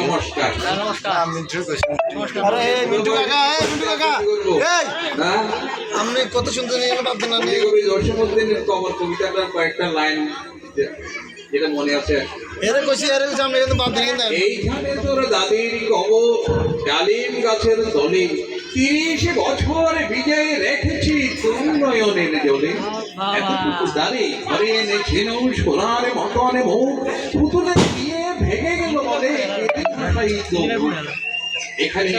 নমস্কার। আরে মিন্টু কাকা এই মিন্টু কাকা। এই আপনি কত সুন্দর নিয়ে গেলেন না এই কবি জসীমউদ্দিনের কবর কবিতাটার কয়েকটা লাইন যেটা মনে আছে। এরে কইছি এরে সামনে কিন্তু বাদ দিয়ে কিন্তু এইখানে তোর দাদির কবর ডালিম গাছের তলে তিরিশ বছর বিজয় রেখেছি তোর নয়নের জলে। এতটুকু দাঁড়ি ঘরে এনেছিল সোনার মতন মুখ। পুতুলে দিয়ে এখানে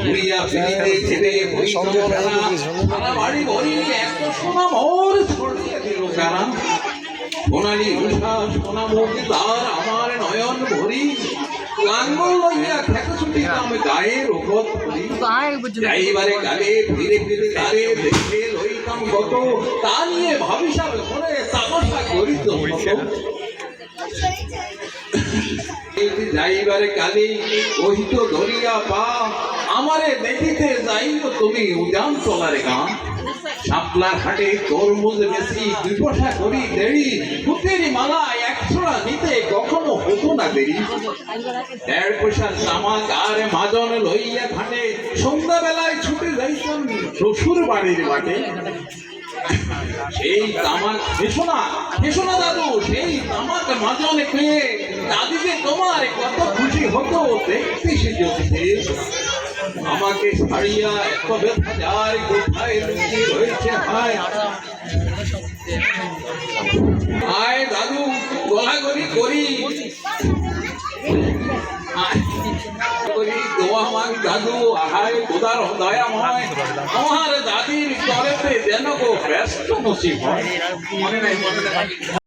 ঘুরিয়া ফিরিতে ছেড়ে হইতো খেলা। বাড়ি ভরি এত সোনা ছড়িয়ে দিল কারা সোনালি উষা সোনা তার আমার নয়ন ভরি। লাঙ্গল লইয়া খেতে ছুটি আমি গায়ের ওপর ধরি। যাইবারে গালে ফিরে ফিরে তারে দেখে লইতাম কত তা নিয়ে ভাবিসাব করে তামাশা করিত যাইবারে কালে ওহিত ধরিয়া পা। আমারে দেখিতে যাইব তুমি, উজান চলার গান। শাপলার হাটে তরমুজ বেশি দুই পয়সা করি দেরি। ফুটের মালা একশোটা নিতে কখনো হতো না দেরি। দেড় পয়সার জামা আর মাজন লইয়া ঘাটে সন্ধ্যাবেলায় ছুটে যাইতাম শ্বশুর বাড়ির বাটে সেই তামাক হেসো না হেসো না দাদু, সেই তামাক মাজনে পেয়ে দাদিকে তোমার, কত খুশি হতো, দেখতে সে যদি আমাকে ছাড়িয়া এত ব্যথা যায়, কোথায় লুকিয়ে রয়েছে হায় আয় দাদু গলাগলি করি। মাগ দাদু আহায় খোদার দয়াময় আমার দাদির তরেতে যেন গো ব্যস্ত নসিব হয়। মনে নাই মনে নাই।